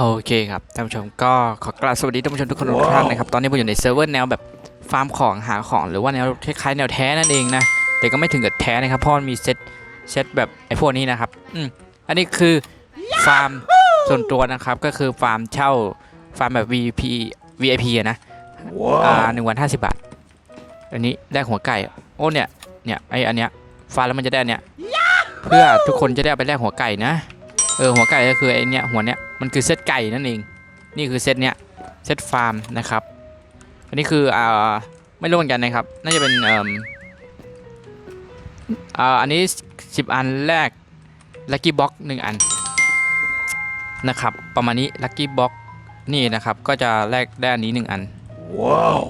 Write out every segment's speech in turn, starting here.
โอเคครับท่านผู้ชมก็ขอกราบสวัสดีท่านผู้ชมทุกคนทุกท่านนะครับตอนนี้ผมอยู่ในเซิร์ฟเวอร์แนวแบบฟาร์มของหาของหรือว่าแนวคล้ายๆแนวแท้นั่นเองนะแต่ก็ไม่ถึงกับแท้นะครับเพราะมันมีเซตเซตแบบไอ้พวกนี้นะครับอืมอันนี้คือฟาร์มส่วนตัวนะครับก็คือฟาร์มเช่าฟาร์มแบบ VIP VIP อะนะอ่าหนึ่งวันห้าสิบบาท อันนี้ได้หัวไก่โอ้เนี่ยเนี่ยไออันเนี้ยฟาร์มแล้วมันจะได้อันเนี้ยเพื่อทุกคนจะได้เอาไปแลกหัวไก่นะเออหัวไก่ก็คือไอเนี้ยหัวเนี้ย มันคือเซตไก่นั่นเอง นี่คือเซตเนี้ย เซตฟาร์มนะครับ อันนี้คืออ่าไม่รู้เหมือนกันนะครับ น่าจะเป็นเอ่มอ่าอันนี้ 10 อันแรกลัคกี้บ็อกหนึ่งอันนะครับ ประมาณนี้ลัคกี้บ็อกนี่นะครับ ก็จะแลกได้อันนี้หนึ่งอัน ว้าว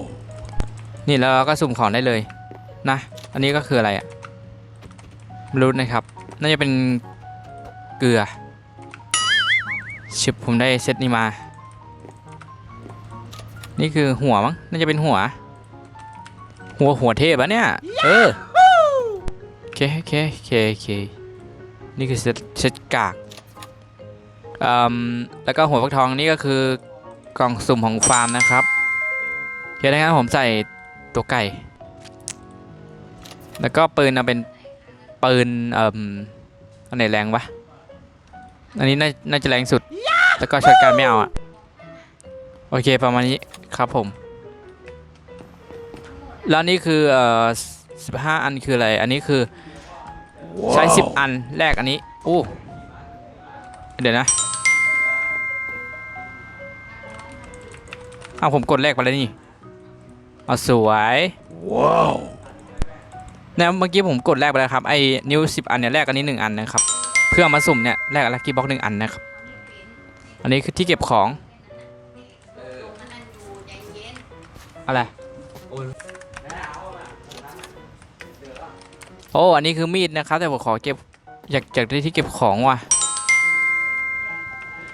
นี่แล้วเราก็สุ่มของได้เลยนะ อันนี้ก็คืออะไรอะไม่รู้นะครับ น่าจะเป็นเกลือ ชิบผมได้เซตนี้มา นี่คือหัวมั้งน่าจะเป็นหัว หัวหัวเทพอะเนี่ย เออโอเคโอเคโอเคโอเคนี่คือเซตเซตกากอืมแล้วก็หัวฟักทองนี่ก็คือกล่องสุ่มของฟาร์มนะครับโอเคนะครับผมใส่ตัวไก่ แล้วก็ปืนเอาเป็นปืนเอ่มอันไหนแรงวะ อันนี้น่าน่าจะแรงสุด แล้วก็ช็อตการไม่เอาอะโอเคประมาณนี้ครับผม แล้วนี่คือเอ่อสิบห้าอันคืออะไร อันนี้คือใช้สิบอันแรกอันนี้โอ้เดี๋ยวนะอ้าวผมกดแรกไปแล้วนี่เอาสวยว้าวนะเมื่อกี้ผมกดแรกไปแล้วครับไอ้นิ้วสิบอันเนี่ยแรกอันนี้หนึ่งอันนะครับ เพื่อมาสุ่มเนี่ยแรกลัคกี้บ็อกหนึ่งอันนะครับ อันนี้คือที่เก็บของ อะไร โอ้อันนี้คือมีดนะครับ แต่ผมขอเก็บอยากจากได้ที่เก็บของว่ะ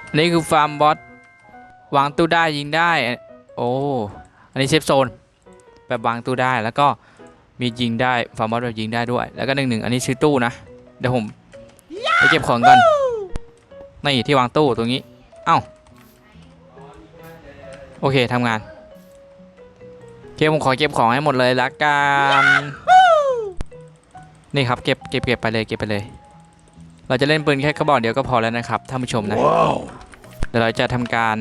อันนี้คือฟาร์มบอสวางตู้ได้ยิงได้ โอ้อันนี้เซฟโซนแบบวางตู้ได้แล้วก็มียิงได้ฟาร์มบอสแบบยิงได้ด้วย แล้วก็หนึ่งหนึ่งอันนี้ซื้อตู้นะเดี๋ยวผม เก็บของก่อนนี่ที่วางตู้ตรงนี้ เอ้า โอเคทำงานโอเคผมขอเก็บของให้หมดเลยละกันนี่ครับเก็บเก็บเก็บไปเลยเก็บไปเลย เราจะเล่นปืนแค่กระบอกเดียวก็พอแล้วนะครับท่านผู้ชมนะว้าวเดี๋ยวเราจะทำการ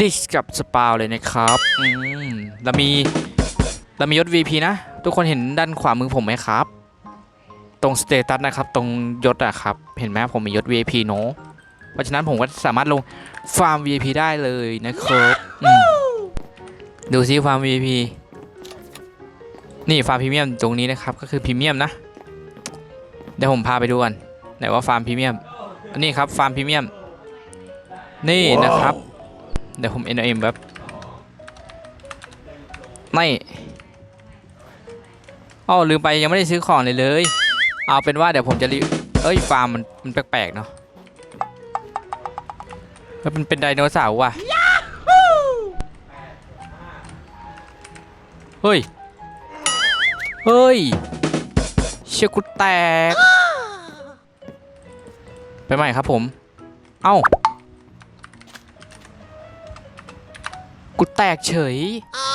ดิสกับสปาวเลยนะครับอืมเรามีเรามียศ VP นะ ทุกคนเห็นด้านขวามือผมไหมครับ ตรงสเตตัสนะครับ ตรงยศอะครับ เห็นไหมผมมียศ VIP เนอะเพราะฉะนั้นผมก็สามารถลงฟาร์ม VIP ได้เลยนะครับดูซิฟาร์ม VIP นี่ฟาร์มพรีเมียมตรงนี้นะครับ ก็คือพรีเมียมนะ เดี๋ยวผมพาไปดูกันไหนว่าฟาร์มพรีเมียมอันนี้ครับฟาร์มพรีเมียมนี่นะครับ เดี๋ยวผม NM แบบไม่อ้อลืมไปยังไม่ได้ซื้อของเลยเลย เอาเป็นว่าเดี๋ยวผมจะรีเอ้ยฟาร์มมันมันแปลกๆเนาะแล้วมันเป็นไดโนเสาร์ว่ะเฮ้ย เฮ้ย เชี่ยกูแตก ไปใหม่ครับผม เอ้า กูแตกเฉย oh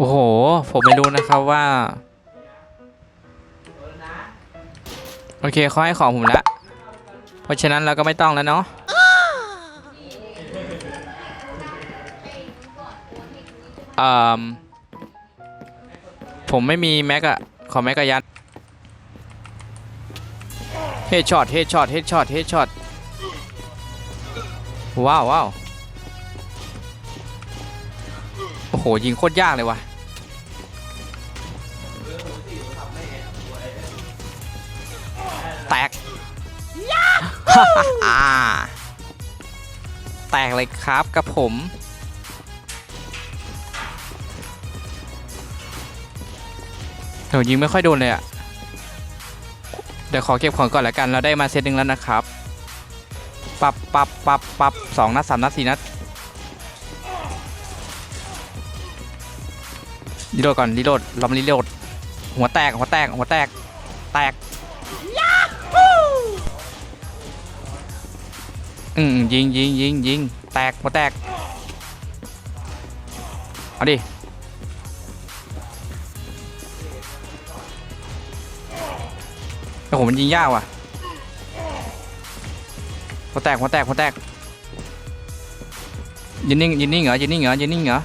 โอ้โห ผมไม่รู้นะครับว่า โอเคเขาให้ของผมแล้วเพราะฉะนั้นเราก็ไม่ต้องแล้วเนาะอ่าผมไม่มีแม็กอะขอแม็กกยัดเฮดช็อตเฮดช็อตเฮดช็อตเฮดช็อตว้าวว้าวโอ้โหยิงโคตรยากเลยว่ะ แตกแตกเลยครับกับผม เดี๋ยวยิงไม่ค่อยโดนเลยอะเดี๋ยวขอเก็บของก่อนละกัน เราได้มาเซตหนึ่งแล้วนะครับ ปับปับปับปับสองนัดสามนัดสี่นัดรีโหลดก่อนรีโหลดลอมรีโหลดหัวแตกหัวแตกหัวแตกแตก อืมยิงยิงยิงยิงแตกหัวแตก เอาดิ โอ้โห มันยิงยากว่ะหัวแตกหัวแตกหัวแตกยืนนิ่งยืนนิ่งเหรอยืนนิ่งเหรอยืนนิ่งเหรอ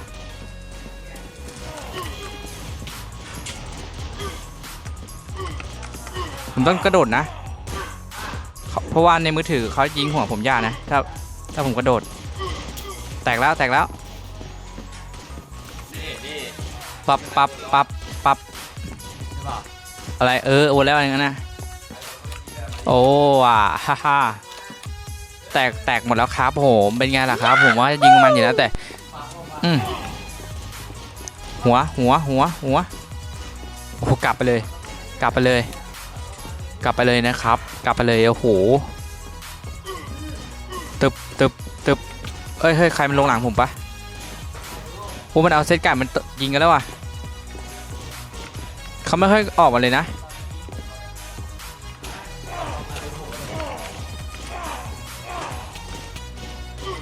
ผมต้องกระโดดนะ เพราะว่าในมือถือเขายิงหัวผมยากนะ ถ้าถ้าผมกระโดด แตกแล้วแตกแล้วปับปับปับปับอะไรเออโอ้แล้วอย่างนั้นนะโอ้ว่ะฮ่าฮ่าแตกแตกหมดแล้วครับผมเป็นไงล่ะครับ ผมว่ายิงมันอยู่แล้วแต่ อืมหัวหัวหัวหัวโอ้โหกลับไปเลย กลับไปเลย กลับไปเลยนะครับ กลับไปเลยโอ้โหตึบตึบตึบเอ้ยเฮ้ยใครมันลงหลังผมปะโอ้มันเอาเซตการ์ดมันยิงกันแล้วว่ะเขาไม่ค่อยออกมาเลยนะ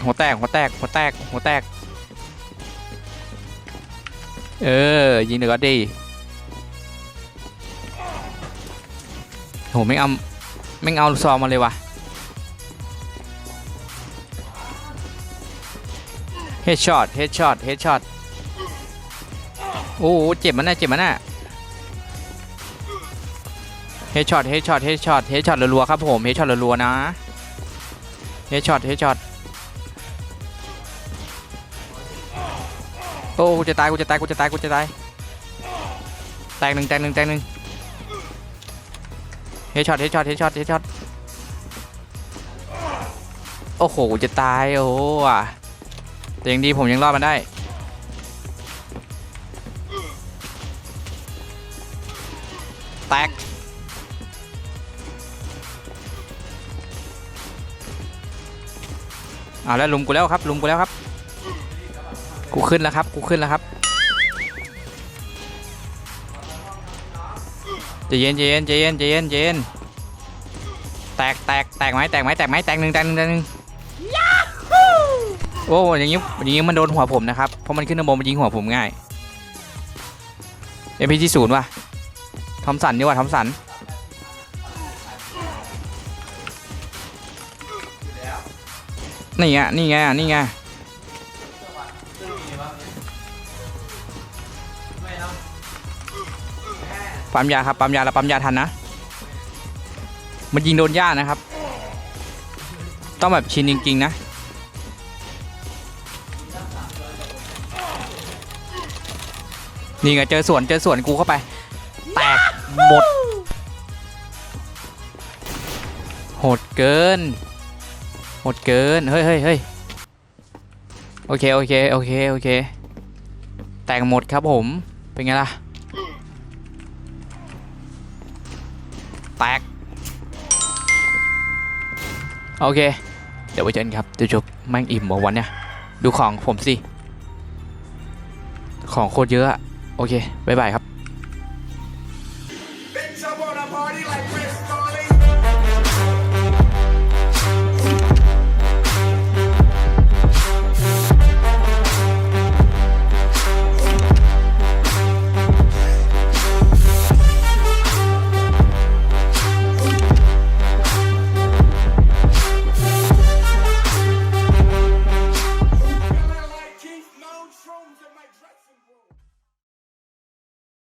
หัวแตกหัวแตกหัวแตกหัวแตก เออ ยิงเดี๋ยวก็ดี โหไม่งเอาไม่งเอาซองมาเลยวะเฮดช็อตเฮดช็อตเฮดช็อตโอ้โหเจ็บมันน่ะเจ็บมันน่ะเฮดช็อตเฮดช็อตเฮดช็อตเฮดช็อตรัวๆครับผมเฮดช็อตรัวๆนะเฮดช็อตเฮดช็อตโอ้กูจะตายกูจะตายกูจะตายกูจะตายแตกหนึ่งแตกหนึ่งแตกหนึ่ง เฮดช็อตเฮดช็อตเฮดช็อตเฮดช็อตโอ้โห จะตาย โอ้โหว่ะแต่ยังดีผมยังรอดมันได้ แตก เอาแล้วลุมกูแล้วครับลุมกูแล้วครับ กูขึ้นแล้วครับ กูขึ้นแล้วครับ ใจเย็นใจเย็นใจเย็นใจเย็นใจเย็นแตกแตกแตกไหมแตกไหมแตกไหมแตกหนึ่งแตกหนึ่งแตกหนึ่งโอ้อย่างงี้อย่างงี้มันโดนหัวผมนะครับเพราะมันขึ้นข้างบนมันยิงหัวผมง่ายเอ็มพีที่ศูนย์ว่ะทอมสันนี่ว่ะทอมสันนี่ไงนี่ไงนี่ไง ปั๊มยาครับปั๊มยาแล้วปั๊มยาทันนะ มันยิงโดนย่านะครับ ต้องแบบชินจริง ๆ นะนี่ไงเจอสวนเจอสวนกูเข้าไป แตกหมด โหดเกิน โหดเกิน เฮ้ยเฮ้ยเฮ้ยโอเค โอเค โอเค โอเค แตกหมดครับผม เป็นไงล่ะ โอเค เดี๋ยวไว้เจอกันครับเดี๋ยวจบแม่งอิ่มหมดวันเนี่ย ดูของผมสิ ของโคตรเยอะอะโอเค บ๊ายบายครับ